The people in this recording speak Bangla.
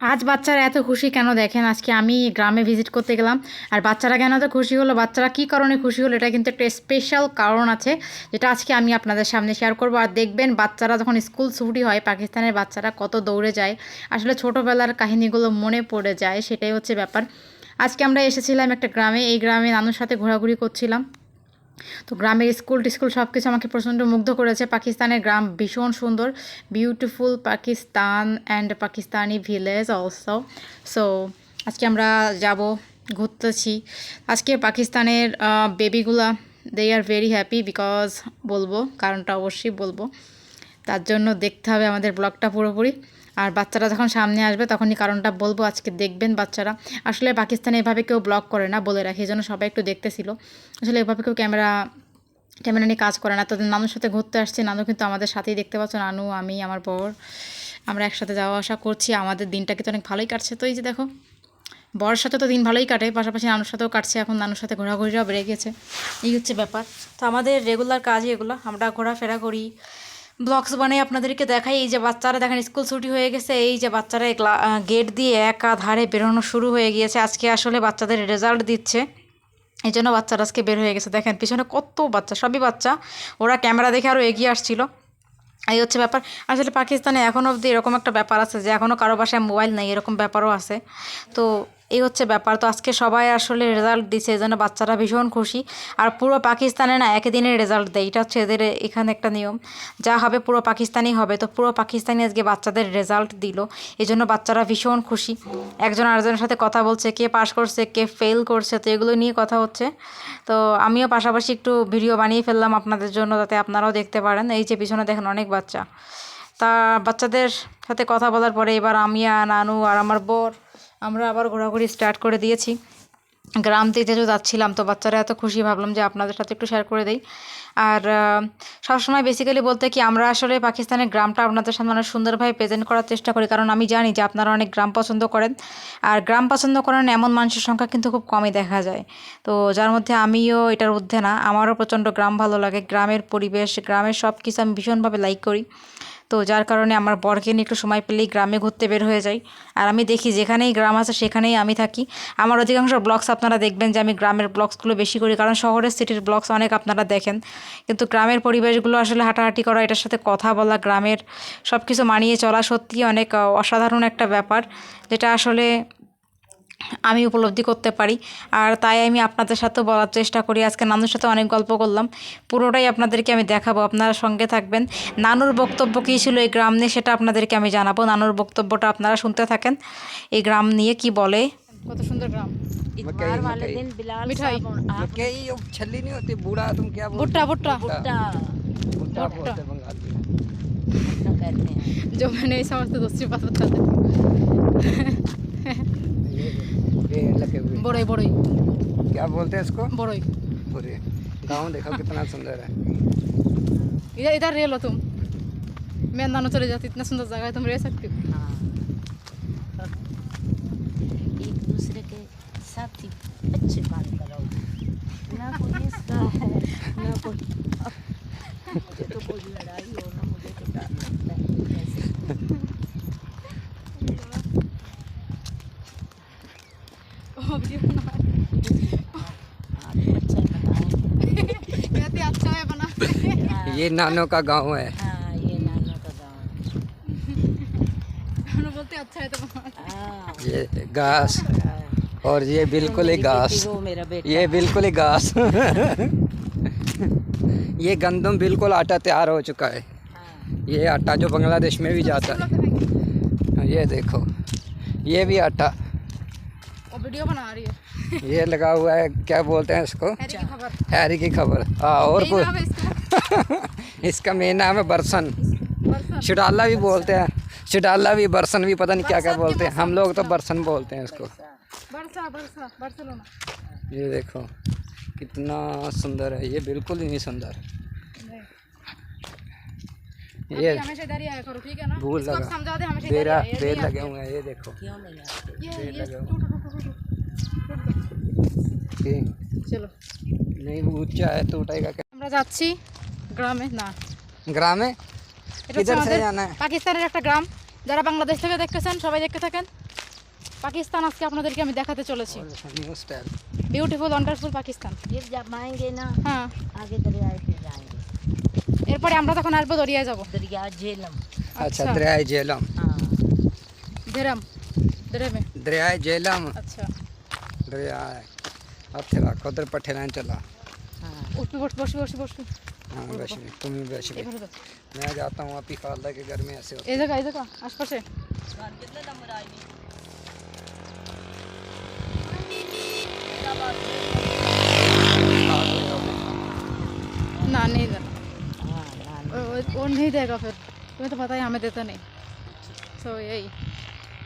আজ বাচ্চারা এত খুশি কেন দেখেন? আজকে আমি গ্রামে ভিজিট করতে গেলাম আর বাচ্চারা কেন এত খুশি হলো? বাচ্চারা কী কারণে খুশি হলো? এটা কিন্তু একটা স্পেশাল কারণ আছে যেটা আজকে আমি আপনাদের সামনে শেয়ার করব। আর দেখবেন বাচ্চারা যখন স্কুল ছুটি হয়, পাকিস্তানের বাচ্চারা কত দৌড়ে যায়। আসলে ছোটোবেলার কাহিনিগুলো মনে পড়ে যায়, সেটাই হচ্ছে ব্যাপার। আজকে আমরা এসেছিলাম একটা গ্রামে, এই গ্রামে নানুর সাথে ঘোরাঘুরি করছিলাম। তো গ্রামের স্কুল টিস্কুল সব কিছু আমাকে প্রচণ্ড মুগ্ধ করেছে। পাকিস্তানের গ্রাম ভীষণ সুন্দর। Beautiful Pakistan and Pakistani village also so আজকে আমরা যাব, ঘুরতেছি। আজকে পাকিস্তানের বেবিগুলা they are very happy because বলব, কারণটা অবশ্যই বলব। তার জন্য দেখতে হবে আমাদের ব্লগটা পুরোপুরি। আর বাচ্চারা যখন সামনে আসবে, তখনই কারণটা বলব, আজকে দেখবেন বাচ্চারা। আসলে পাকিস্তানে এভাবে কেউ ব্লগ করে না, বলে রাখে, এই জন্য সবাই একটু দেখতেছিল। আসলে এভাবে কেউ ক্যামেরা ক্যামেরা নিয়ে কাজ করে না। তাদের নানুর সাথে ঘুরতে আসছে, নানু কিন্তু আমাদের সাথেই দেখতে পাচ্ছ, নানু, আমি, আমার বর। আমরা একসাথে যাওয়া আসা করছি, আমাদের দিনটা কিন্তু অনেক ভালোই কাটছে। তো এই যে দেখো, বরের সাথে তো দিন ভালোই কাটে, পাশাপাশি নানুর সাথেও কাটছে, এখন নানুর সাথে ঘোরাঘুরিটাও বেড়ে গেছে। এই হচ্ছে ব্যাপার। তো আমাদের রেগুলার কাজই এগুলো, আমরা ঘোরাফেরা করি। ব্লগস বানাই আপনাদেরকে দেখাই। এই যে বাচ্চারা দেখেন, স্কুল ছুটি হয়ে গেছে। এই যে বাচ্চারা গেট দিয়ে একা ধারে বেরোনো শুরু হয়ে গিয়েছে। আজকে আসলে বাচ্চাদের রেজাল্ট দিচ্ছে। এই জন্য বাচ্চারা আজকে বের হয়ে গেছে। দেখেন, পিছনে কত বাচ্চা, সবই বাচ্চা। ওরা ক্যামেরা দেখে আরও এগিয়ে আসছিল। এই হচ্ছে ব্যাপার। আসলে পাকিস্তানে এখনও অবধি এরকম একটা ব্যাপার আছে যে এখনও কারও বাসায় মোবাইল নেই, এরকম ব্যাপারও আছে। তো এই হচ্ছে ব্যাপার। তো আজকে সবাই আসলে রেজাল্ট দিছে, এই জন্য বাচ্চারা ভীষণ খুশি। আর পুরো পাকিস্তানে না একই দিনের রেজাল্ট দেয়। এটা হচ্ছে এদের এখানে একটা নিয়ম। যা হবে পুরো পাকিস্তানি হবে। তো পুরো পাকিস্তানি আজকে বাচ্চাদের রেজাল্ট দিল। এই জন্য বাচ্চারা ভীষণ খুশি। একজন আরেকজনের সাথে কথা বলছে, কে পাশ করছে, কে ফেল করছে, তো এগুলো নিয়ে কথা হচ্ছে। তো আমিও পাশাপাশি একটু ভিডিও বানিয়ে ফেললাম আপনাদের জন্য, যাতে আপনারাও দেখতে পারেন। এই যে পিছনে দেখেন অনেক বাচ্চা। তা বাচ্চাদের সাথে কথা বলার পরে এবার আমি আর নানু আর আমার বর আমরা আবার ঘোরাঘুরি স্টার্ট করে দিয়েছি। গ্রাম থেকে যেহেতু যাচ্ছিলাম তো বাচ্চারা এত খুশি, ভাবলাম যে আপনাদের সাথে একটু শেয়ার করে দিই। আর সবসময় বেসিক্যালি বলতে কি, আমরা আসলে পাকিস্তানের গ্রামটা আপনাদের সামনে অনেক সুন্দরভাবে প্রেজেন্ট করার চেষ্টা করি, কারণ আমি জানি যে আপনারা অনেক গ্রাম পছন্দ করেন। আর গ্রাম পছন্দ করেন এমন মানুষের সংখ্যা কিন্তু খুব কমই দেখা যায়। তো যার মধ্যে আমিও এটার ঊর্ধ্বে না, আমারও প্রচণ্ড গ্রাম ভালো লাগে, গ্রামের পরিবেশ, গ্রামের সব কিছু আমি ভীষণভাবে লাইক করি। তো যার কারণে আমার বরকে নিয়ে একটু সময় পেলেই গ্রামে ঘুরতে বের হয়ে যাই। আর আমি দেখি যেখানেই গ্রাম আছে সেখানেই আমি থাকি। আমার অধিকাংশ ব্লগস আপনারা দেখবেন যে আমি গ্রামের ব্লগসগুলো বেশি করি, কারণ শহরের সিটির ব্লগস অনেক আপনারা দেখেন। কিন্তু গ্রামের পরিবেশগুলো আসলে হাঁটাহাঁটি করা, এটার সাথে কথা বলা, গ্রামের সব কিছু মানিয়ে চলা সত্যি অনেক, অসাধারণ একটা ব্যাপার। যেটা আসলে আমি উপলব্ধি করতে পারি। আর তাই আমি আপনাদের সাথে বলার চেষ্টা করি। আজকে নানুর সাথে অনেক গল্প করলাম। পুরোটাই আপনাদেরকে আমি দেখাবো। আপনারা সঙ্গে থাকবেন। নানুর বক্তব্য কী ছিল এই গ্রাম নিয়ে সেটা আপনাদেরকে আমি জানাব। নানুর বক্তব্যটা আপনারা শুনতে থাকেন। এই গ্রাম নিয়ে কি বলে? কত সুন্দর গ্রাম। जो मैंने সমস্ত দোষী दूसरी बात बड़ोई बड़ोई क्या बोलते हैं इसको? बड़ोई पूरे गाँव देखो कितना सुंदर है। इधर इधर रह लो तुम। मैं नानू चले जाती इतना सुंदर जगह है तुम रह सकती हो। हाँ। एक दूसरे के साथ ही अच्छे बात करो। ना कोई इसका है ना कोई मुझे तो कोई लड़ाई हो ना मुझे तो डर लगता है। बना कहती अच्छा है। बना ये नानों का गाँव है। हाँ ये नाना का गाँव बोलते अच्छा है तो हाँ। ये घास। हाँ। और ये बिल्कुल ही घास। ये बिल्कुल ही घास। ये गंदम बिल्कुल आटा तैयार हो चुका है हाँ। ये आटा जो बांग्लादेश में भी जाता है। ये देखो ये भी आटा। वीडियो बना रही है। ये लगा हुआ है क्या बोलते हैं इसको? हैरी की खबर। हाँ और है इसका। मेन नाम है बरसन। बरसात भी बोलते हैं। चिडाला भी बरसन भी पता नहीं क्या क्या बोलते हैं। हम लोग तो बरसन बोलते हैं इसको। बरसा बरसा बार्सिलोना। ये देखो कितना सुंदर है। ये बिल्कुल ही नहीं सुंदर। ये भूल लगा। ही बेरा ये बेर लगे हुए हैं ये देखो। ये लगे टूट যারা থাকেন। পাকিস্তান আজকে আপনাদেরকে আমি দেখাতে চলেছি। বিউটিফুল পাকিস্তান। হ্যাঁ। এরপরে আমরা তখন আসব দরিয়ায় যাব। আচ্ছা দরিয়ায় दरिया जेलम। दरिया उधर पठे लाइन चला। हाँ। हाँ, तुम भी मैं जाता आप ही के घर में ऐसे ना नहीं देना वो नहीं देगा फिर? तुम्हें तो पता है हमें देता नहीं। सो यही।